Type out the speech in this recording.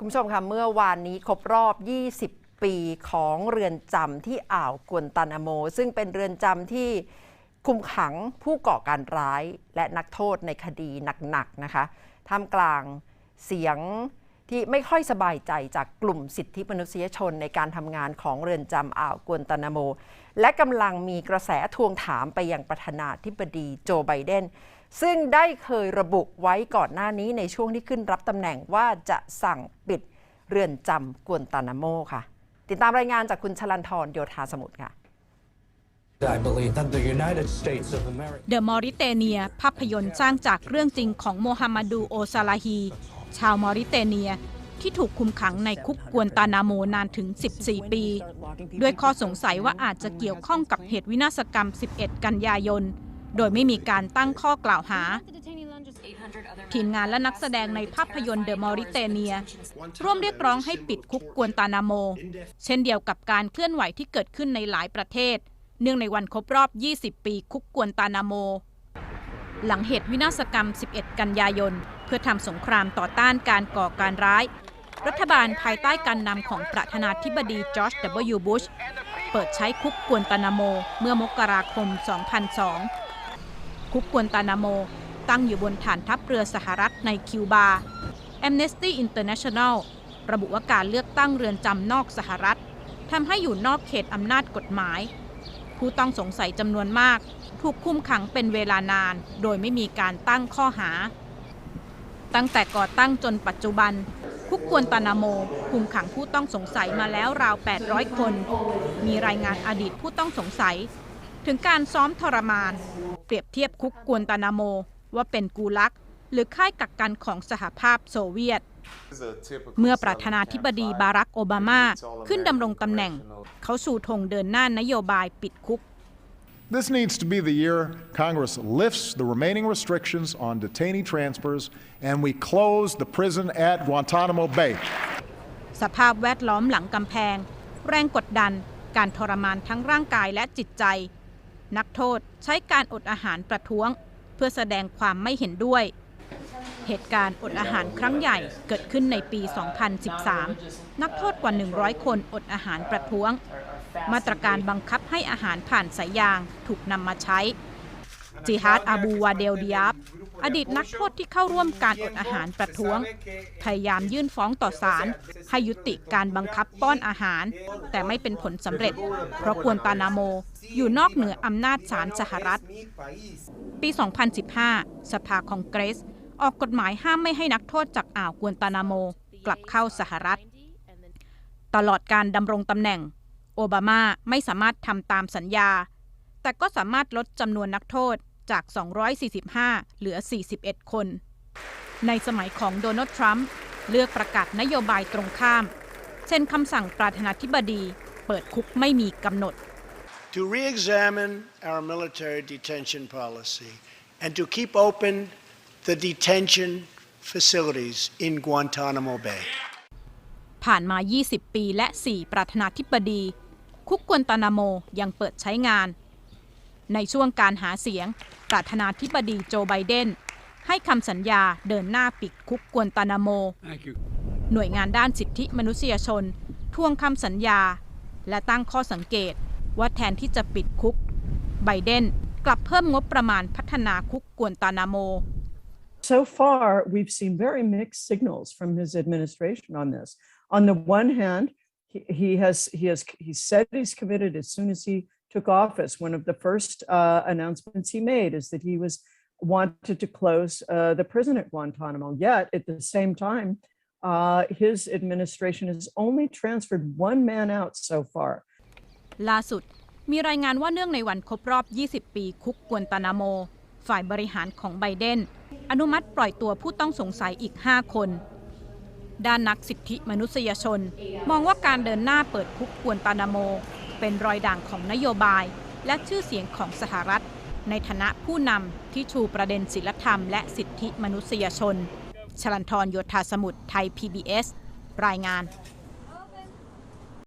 คุณผู้ชมคะเมื่อวานนี้ครบรอบ 20 ปีของเรือนจำที่อ่าวกวนตานาโม ซึ่งเป็นเรือนจำที่คุมขังผู้ก่อการร้ายและนักโทษในคดีหนักๆนะคะท่ามกลางเสียงที่ไม่ค่อยสบายใจจากกลุ่มสิทธิมนุษยชนในการทำงานของเรือนจำอ่าวกวนตานาโม และกำลังมีกระแสทวงถามไปยังประธานาธิบดีโจไบเดน ซึ่งได้เคยระบุไว้ก่อนหน้านี้ในช่วงที่ขึ้นรับตำแหน่งว่าจะสั่งปิดเรือนจำกวนตานาโมค่ะ ติดตามรายงานจากคุณชลันทรโยธาสมุทรค่ะ I believe that the United States of America เดอะมอริเตเนียภาพยนตร์สร้างจากเรื่องจริงของโมฮัมหมัดูโอซาลาฮี ชาวมอริเตเนียที่ถูกคุมขังในคุกกวนตานาโมนานถึง 14 ปี ด้วยข้อสงสัยว่าอาจจะเกี่ยวข้องกับเหตุวินาศกรรม 11 กันยายน โดยไม่มีการตั้งข้อกล่าวหา ทีมงานและนักแสดงในภาพยนตร์เดอะมอริเตเนีย ร่วมเรียกร้องให้ปิดคุกกวนตานาโม เช่นเดียวกับการเคลื่อนไหวที่เกิดขึ้นในหลายประเทศ เนื่องในวันครบรอบ 20 ปีคุกกวนตานาโม หลังเหตุวินาศกรรม 11 กันยายน เพื่อทำสงครามต่อต้านการก่อการร้าย รัฐบาลภายใต้การนำของประธานาธิบดีจอร์จ W. บุชเปิดใช้คุกกวนตานาโม เมื่อมกราคม 2002 คุกกวนตานาโม ตั้งอยู่บนฐานทัพเรือสหรัฐในคิวบา Amnesty International ระบุว่าการเลือกตั้งเรือนจำนอกสหรัฐทำให้อยู่นอกเขตอำนาจกฎหมาย ผู้ต้องสงสัยจำนวนมาก ถูกคุมขังเป็นเวลานาน โดยไม่มีการตั้งข้อหา ตั้งแต่ก่อตั้งจนปัจจุบันคุกกวนตานาโมคุมขังผู้ต้องสงสัยมาแล้วราว 800 คน มีรายงานอดีตผู้ต้องสงสัย ถึงการซ้อมทรมาน เปรียบเทียบคุกกวนตานาโม ว่าเป็นกูลัก หรือค่ายกักกันของสหภาพโซเวียต เมื่อประธานาธิบดีบารักโอบามาขึ้นดำรงตำแหน่ง เขาชูธงเดินหน้านโยบายปิดคุก This needs to be the year Congress lifts the remaining restrictions on detainee transfers and we close the prison at Guantanamo Bay. สภาพแวดล้อมหลังกำแพง แรงกดดัน การทรมานทั้งร่างกายและจิตใจ นักโทษใช้การอดอาหารประท้วง เพื่อแสดงความไม่เห็นด้วย เหตุการณ์อดอาหารครั้งใหญ่เกิดขึ้นในปี 2013 นักโทษกว่า 100 คนอดอาหารประท้วง มาตรการบังคับให้อาหารผ่านสายยางถูกนำมาใช้จิฮาดอาบูวาเดลดิยับ อดีตนักโทษที่เข้าร่วมการอดอาหารประท้วง พยายามยื่นฟ้องต่อศาลให้ยุติการบังคับป้อนอาหาร แต่ไม่เป็นผลสำเร็จ เพราะกวนตานาโมอยู่นอกเหนืออำนาจศาลสหรัฐ ปี 2015 สภาคองเกรส ออกกฎหมายห้ามไม่ให้นักโทษจากอ่าวกวนตานาโมกลับเข้าสหรัฐ ตลอดการดำรงตำแหน่ง โอบามาไม่สามารถทำตามสัญญา แต่ก็สามารถลดจำนวนนักโทษ จาก 245 เหลือ 41 คน ในสมัยของโดนัลด์ทรัมป์เลือกประกาศนโยบายตรงข้าม เช่นคำสั่งประธานาธิบดีเปิดคุกไม่มีกำหนด to re examine our military detention policy and to keep open the detention facilities in Guantanamo Bay. ผ่านมา 20 ปีและ 4 ประธานาธิบดี คุกกวนตานาโมยังเปิดใช้งาน ในช่วงการหาเสียง ประธานาธิบดีโจไบเดน ให้คำสัญญาเดินหน้าปิดคุกกวนตานาโม Thank you. หน่วยงานด้านสิทธิมนุษยชน ทวงคำสัญญา และตั้งข้อสังเกตว่าแทนที่จะปิดคุก ไบเดนกลับเพิ่มงบประมาณพัฒนาคุกกวนตานาโม So far, we've seen very mixed signals from his administration on this. On the one hand, he, he has he has he said he's committed as soon as he took office. One of the first uh, announcements he made is that he was wanted to close uh, the prison at Guantanamo. Yet at the same time, uh, his administration has only transferred one man out so far. ล่าสุด มีรายงานว่าเนื่องในวันครบรอบ 20 ปีคุกกวนตานาโม ฝ่ายบริหารของไบเดน อนุมัติปล่อยตัวผู้ต้องสงสัยอีก 5 คน ด้านนักสิทธิมนุษยชน มองว่าการเดินหน้าเปิดคุกกวนตานาโม เป็นรอยด่างของนโยบาย และชื่อเสียงของสหรัฐ ในฐานะผู้นำที่ชูประเด็นศิลธรรมและสิทธิมนุษยชน ชลันทรโยธาสมุทรไทย PBS รายงาน